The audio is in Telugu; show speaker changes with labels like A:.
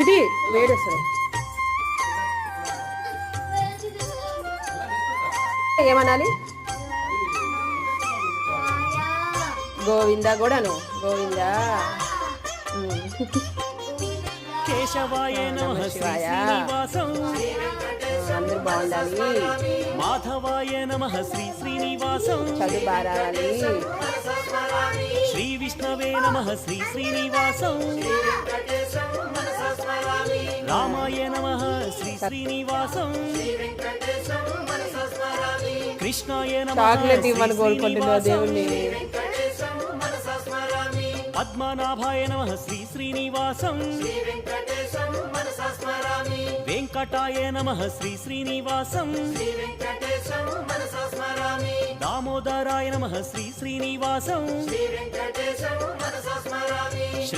A: చిటి వేడేస్తారు ఏమనాలి? గోవింద కూడాను గోవింద.
B: కేశవాయ
A: శివాయ.
B: శ్రీనివాసం.
A: అందరూ బాగుండాలి.
B: మాధవాయ నమ శ్రీ శ్రీనివాసం.
A: చదువు
B: శ్రీ విష్ణవే నమ శ్రీ శ్రీనివాసం. రామాయ నమ శ్రీ శ్రీనివాసం. కృష్ణాయ నమ
A: చాక్లెట్ ఇవ్వని కోరుకుంటున్నా దేవుణ్ణి.
B: పద్మనాభాయ నమ శ్రీ శ్రీనివాసం. వెంకటాయ నమ శ్రీ శ్రీనివాసం. దామోదరాయ నమ శ్రీ శ్రీనివాసం.